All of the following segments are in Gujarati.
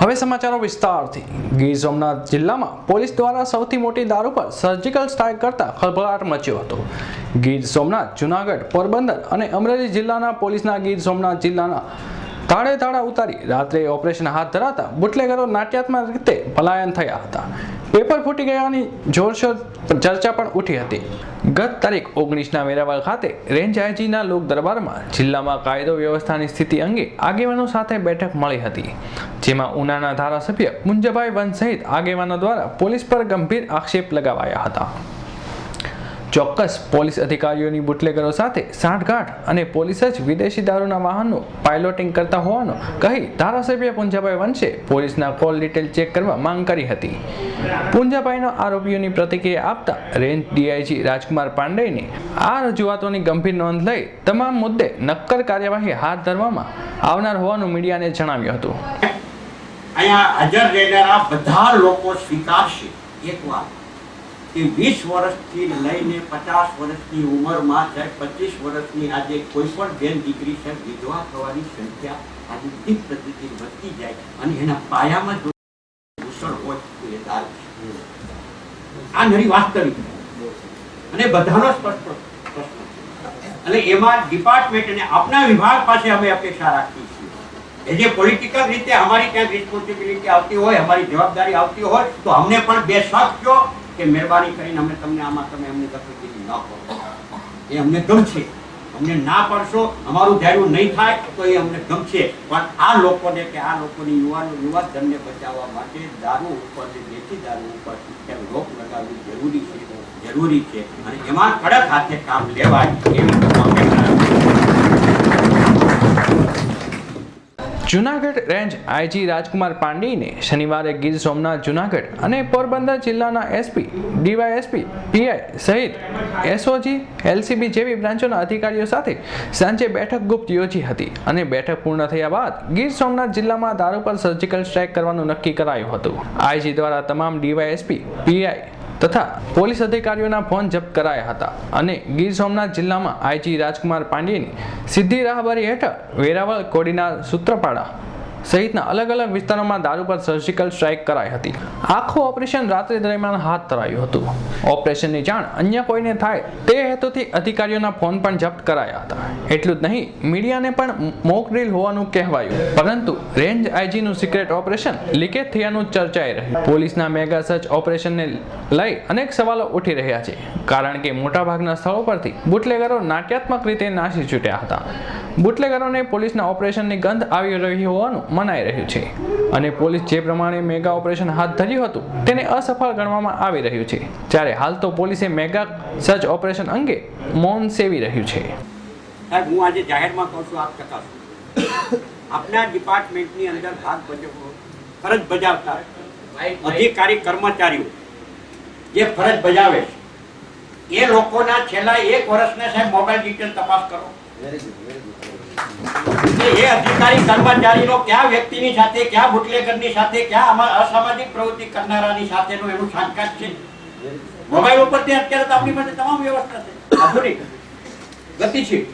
હવે સમાચારો વિસ્તારથી. ગીર સોમનાથ જિલ્લામાં પોલીસ દ્વારા સૌથી મોટી દારૂ પર સર્જિકલ સ્ટ્રાઇક કરતા ખળભળાટ મચ્યો હતો. ગીર સોમનાથ, જુનાગઢ, પોરબંદર અને અમરેલી જિલ્લાના પોલીસના ગીર સોમનાથ જિલ્લાના તાળે તાળા ઉતારી રાત્રે ઓપરેશન હાથ ધરાતા બુટલેગરો નાટ્યાત્મક રીતે પલાયન થયા હતા. પેપર ફૂટી ગયાની જોરશોર ચર્ચા પણ ઉઠી હતી. ગત તારીખ ઓગણીસના વેરાવળ ખાતે રેન્જ આઈજીના લોક દરબારમાં જિલ્લામાં કાયદો વ્યવસ્થાની સ્થિતિ અંગે આગેવાનો સાથે બેઠક મળી હતી. જેમાં ઉનાના ધારાસભ્ય મુંજભાઈ વંશ સહિત આગેવાનો દ્વારા પોલીસ પર ગંભીર આક્ષેપ લગાવાયા હતા. ચોક્કસ પોલીસ અધિકારીઓની બુટલેગરો સાથે સાંઠગાંઠ અને પોલીસ જ વિદેશી દારૂના વાહનનું પાયલોટિંગ કરતા હોવાનું કહી ધારાસભ્ય પુંજાભાઈ વંશે પોલીસના કોલ ડિટેલ ચેક કરવા માંગ કરી હતી. પુંજાભાઈનો આરોપીઓની પ્રતિક્રિયા આપતા રેન્જ ડીઆઈજી રાજકુમાર પાંડેને આ રજૂઆતોની ગંભીર નોંધ લઈ તમામ મુદ્દે નક્કર કાર્યવાહી હાથ ધરવામાં આવનાર હોવાનું મીડિયાને જણાવ્યું હતું. અહીંયા હાજર રહેનારા બધા લોકો સ્વીકારશે. એક વાત. કે વીસ વર્ષથી લઈને પચાસ વર્ષની ઉંમરમાં ચાહે પચીસ વર્ષની આજે કોઈ પણ બેન દીકરી છે, વિધવા થવાની સંખ્યા આજે દિન પ્રતિદિન વધતી જાય અને એના પાયામાં જો ઘૂસણ હોય તો એ દારૂ આ નરી વાસ્તવિક અને બધાનો સ્પષ્ટ પ્રશ્ન અને એમાં ડિપાર્ટમેન્ટ અને આપના વિભાગ પાસે અમે અપેક્ષા રાખીએ છીએ. જે પોલિટિકલ રીતે અમારી ક્યાંક રિસ્પોન્સિબિલિટી આવતી હોય, અમારી જવાબદારી આવતી હોય, તો અમને પણ બે કહો કે મહેરબાની કરીને અમે તમને આમાં તમે અમને દખલગીરી ન કરો એ અમને ગમશે. અમને ના પડશો, અમારું ધાર્યું નહીં થાય, તો એ અમને ગમશે. પણ આ લોકોને કે આ લોકોની યુવાનો, યુવાધનને બચાવવા માટે દારૂ ઉપર જે દેશી દારૂ ઉપર રોક લગાવવી જરૂરી છે જરૂરી છે. અને એમાં કડક હાથે કામ લેવાય એવી અપેક્ષા રાખીએ. જુનાગઢ રેન્જ આઈજી રાજકુમાર પાંડેને શનિવારે ગીર સોમનાથ જુનાગઢ અને પોરબંદર જિલ્લાના એસપી, ડીવાયએસપી, પીઆઈ સહિત એસઓજી, એલસીબી જેવી બ્રાન્ચોના અધિકારીઓ સાથે સાંજે બેઠક ગુપ્ત યોજી હતી અને બેઠક પૂર્ણ થયા બાદ ગીર સોમનાથ જિલ્લામાં દારૂ પર સર્જિકલ સ્ટ્રાઇક કરવાનું નક્કી કરાયું હતું. આઈજી દ્વારા તમામ ડીવાયએસપી, પીઆઈ તથા પોલીસ અધિકારીઓના ફોન જપ્ત કરાયા હતા અને ગીર સોમનાથ જિલ્લામાં આઈજી રાજકુમાર પાંડેની સીધી રાહબરી હેઠળ વેરાવળ કોડીનાર સૂત્રપાડા સહિતના અલગ અલગ વિસ્તારોમાં દારૂ પર સર્જિકલ સ્ટ્રાઇક કરાઈ હતી. આખું ઓપરેશન રાત્રિ દરમિયાન હાથ ધરાયું હતું. ઓપરેશનની જાણ અન્ય કોઈને થાય તે હેતુથી અધિકારીઓના ફોન પણ જપ્ત કરાયા હતા. એટલું જ નહીં, મીડિયાને પણ મોક ડ્રીલ હોવાનું કહેવાયું. પરંતુ રેન્જ આઈજીનું સિક્રેટ ઓપરેશન લીકેજ થયાનું ચર્ચાઈ રહ્યું. પોલીસના મેગા સર્ચ ઓપરેશનને લઈ અનેક સવાલો ઉઠી રહ્યા છે. કારણ કે મોટાભાગના સ્થળો પરથી બુટલેગરો નાટ્યાત્મક રીતે નાસી છૂટ્યા હતા. બુટલેગરોને પોલીસના ઓપરેશનની ગંધ આવી રહી હોવાનું મનાઈ રહ્યું છે. અને પોલીસ જે પ્રમાણે મેગા ઓપરેશન હાથ ધર્યું હતું, તેને અસફળ ગણવામાં આવી રહ્યું છે. જ્યારે હાલ તો પોલીસે મેગા સર્ચ ઓપરેશન અંગે મૌન સેવી રહ્યું છે. સાહેબ, હું આજે જાહેરમાં કહું છું, આપ ચકાસો આપના ડિપાર્ટમેન્ટની અંદર ભાગ ભજવો, ફરજ બજાવતા અધિકારી કર્મચારીઓ, જે ફરજ બજાવે એ લોકોના છેલ્લા એક વર્ષના સાહેબ, મોબાઈલ ડિટેલ તપાસ કરો. એ અધિકારી કર્મચારીનો કયા વ્યક્તિની સાથે, કયા બુટલેગરની સાથે, કયા અસામાજિક પ્રવૃત્તિ કરનારાની ગતિશીલ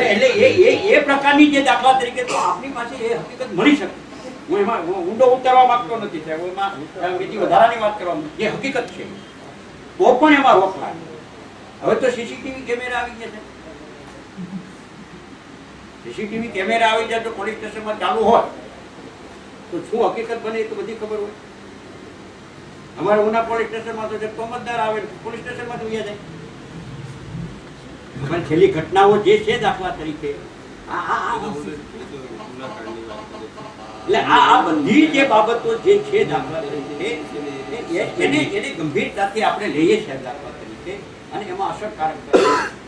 એટલે એ એ પ્રકારની જે દાખલા તરીકે તો આપણી પાસે એ હકીકત મળી શકે. હું એમાં ઊંડો ઉતરવા માંગતો નથી સાહેબ. એમાં બીજી વધારાની વાત કરવા જે હકીકત છે. તો પણ એમાં રોક લાગે હવે તો સીસીટીવી કેમેરા આવી ગયા છે. સીસીટીવી કેમેરા આવી જાય તો પોલીસ સ્ટેશનમાં ચાલુ હોય. તો શું હકીકત બને એ તો બધી ખબર હોય. અમારે ઉના પોલીસ સ્ટેશનમાં તો જે કોમતદાર આવે પોલીસ સ્ટેશનમાં તો જાય. છેલ્લી ઘટનાઓ જે છે દાખલા તરીકે. એટલે આ બધી જે બાબતો જે છે દાખલા તરીકે એને એને ગંભીરતાથી આપણે લઈએ છીએ દાખલા તરીકે અને એમાં અસરકારક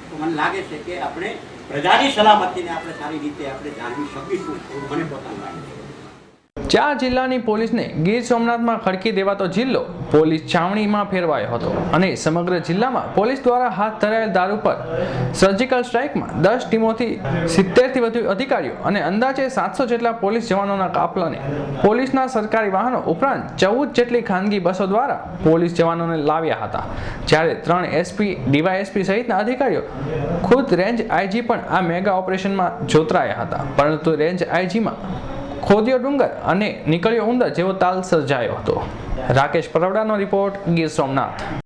તો મને લાગે છે કે આપણે પ્રજાની સલામતીને આપણે સારી રીતે આપણે જાણવી શકીશું મને પોતાનું લાગે છે. ચાર જિલ્લાની પોલીસને ગીર સોમનાથમાં ખડકી દેવાતો જિલ્લો પોલીસ છાવણીમાં ફેરવાયો હતો. અને સમગ્ર જિલ્લામાં પોલીસ દ્વારા હાથ ધરાયેલ દારૂ પર સર્જિકલ સ્ટ્રાઇકમાં દસ ટીમોથી સિત્તેરથી વધુ અધિકારીઓ અને અંદાજે સાતસો જેટલા પોલીસ જવાનોના કાફલાને પોલીસના સરકારી વાહનો ઉપરાંત ચૌદ જેટલી ખાનગી બસો દ્વારા પોલીસ જવાનોને લાવ્યા હતા. જ્યારે ત્રણ એસપી, ડીવાયએસપી સહિતના અધિકારીઓ ખુદ રેન્જ આઈજી પણ આ મેગા ઓપરેશનમાં જોતરાયા હતા. પરંતુ રેન્જ આઈજીમાં ખોદિયો ડુંગર અને નીકળ્યો ઉંદર જેવો તાલ સર્જાયો હતો. રાકેશ પરવડાનો રિપોર્ટ ગીર સોમનાથ.